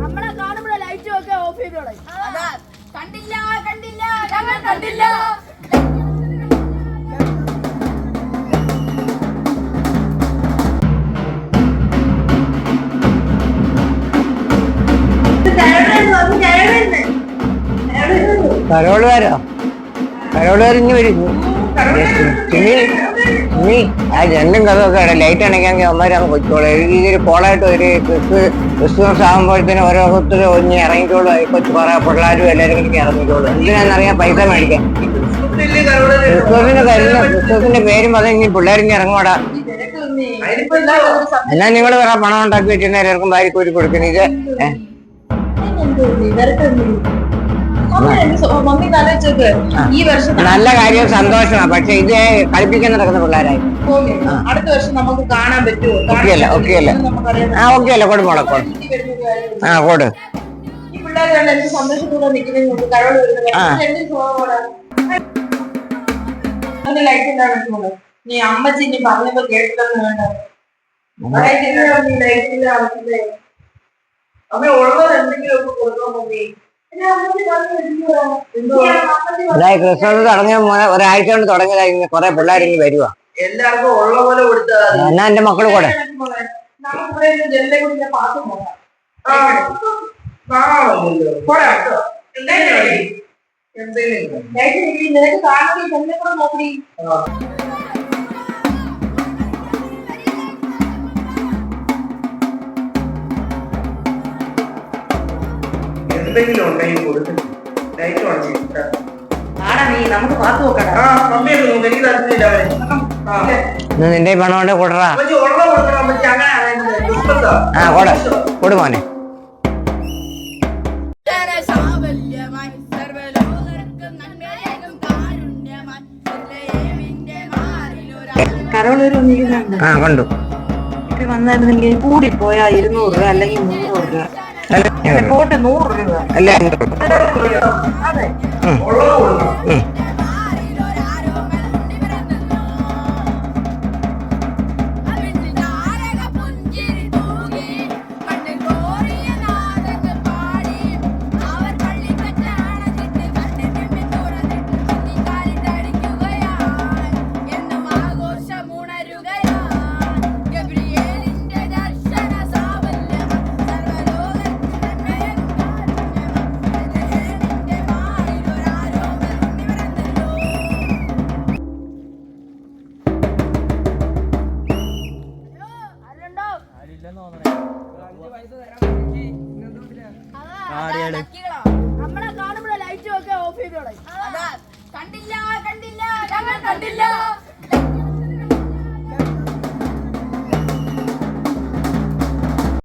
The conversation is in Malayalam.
നമ്മളെ കാണുമ്പോഴേ ലൈറ്റ് ഒക്കെ ഓഫ് ചെയ്ത് കണ്ടില്ല കണ്ടില്ല ഞങ്ങൾ കണ്ടില്ല. വരും. ഇനി ഇനി ആ രണ്ടും കഥയൊക്കെ ലൈറ്റ് അണയ്ക്കാമെങ്കിൽ അമ്മമാരങ്ങ് പൊയ്ക്കോളൂ. ഒരു കോളായിട്ട് ഒരു ക്രിസ് ക്രിസ്മസ് ആകുമ്പോഴത്തേനും ഓരോരുത്തർ ഒന്നി ഇറങ്ങിക്കോളൂ. ഈ കൊച്ചു പറ പിള്ളേരും എല്ലാവരും കൂടി ഇറങ്ങിക്കോളൂ. എന്തിനാണെന്നറിയാം പൈസ മേടിക്കാൻ. ക്രിസ്മസിന്റെ കരുന്ന ക്രിസ്മസിന്റെ പേരും അത് ഇനി പിള്ളേരിങ്ങി ഇറങ്ങൂടാ എന്നാ നിങ്ങൾ വേറെ പണം ഉണ്ടാക്കി വെച്ചിരുന്ന എല്ലാവർക്കും ഭാര്യക്കൂരി കൊടുക്കണം ഇത് ഏ? ഈ വർഷം നല്ല കാര്യം സന്തോഷമാണ് പക്ഷെ ഇത് കളിപ്പിക്കാൻ നടക്കുന്ന പിള്ളേരായി. അടുത്ത വർഷം നമുക്ക് കാണാൻ പറ്റുമോ ഓക്കെ അല്ല ഓക്കെ അല്ല? ആ ഓക്കെ അല്ല? കൊടു മോളെ കൊടു. ആ കൊടു. സന്തോഷത്തോടെ നിൽക്കുന്നത് കഴിവ് വരുന്നത് ആ. എന്ത് ലൈറ്റ് ഉണ്ടാകുന്നത് നീ അമ്മച്ചി നീ പറഞ്ഞപ്പോ കേട്ടില്ലെന്ന് വേണ്ട ലൈറ്റ് ഇല്ല, നീ ലൈറ്റ് ഇല്ല, ആവശ്യമില്ല. അമ്മ ഉള്ളത് എന്തെങ്കിലും ഒക്കെ കൊടുക്കാൻ മതി അതായത് ക്രിസ്മസ് തുടങ്ങിയ ഒരാഴ്ച കൊണ്ട് തുടങ്ങിയതായി കുറെ പിള്ളേരിങ്ങി വരുവാ. എല്ലാവർക്കും ഉള്ള പോലെ കൊടുത്താൽ. എന്നാ എന്റെ മക്കൾ കൂടെ? നമുക്കിവിടെ എന്തെങ്കിലും ഉണ്ടെങ്കിൽ കൊടുക്കുന്നു ലൈറ്റ് ഓൺ ആടാ നീ നമുക്ക് പാത്ത് നോക്കടാ ആ മമ്മിയൊക്കെ നോക്ക് എനിക്ക് അവരെ നിന്റെ പണം കൊണ്ട് കൊടുറാ ആ കൂടെ. കൊടു മോനെ. ആ കണ്ടു. ഇത് വന്നായിരുന്നെങ്കിൽ കൂടി പോയാ ഇരുന്നൂറ് രൂപ അല്ലെങ്കിൽ മുന്നൂറ് രൂപ. പോട്ടെ നൂറ് രൂപ. അല്ല അതെ. പൈസ നമ്മളെ ലൈറ്റ് ഒക്കെ ഓഫ് കണ്ടില്ല കണ്ടില്ല ഞങ്ങൾ കണ്ടില്ല.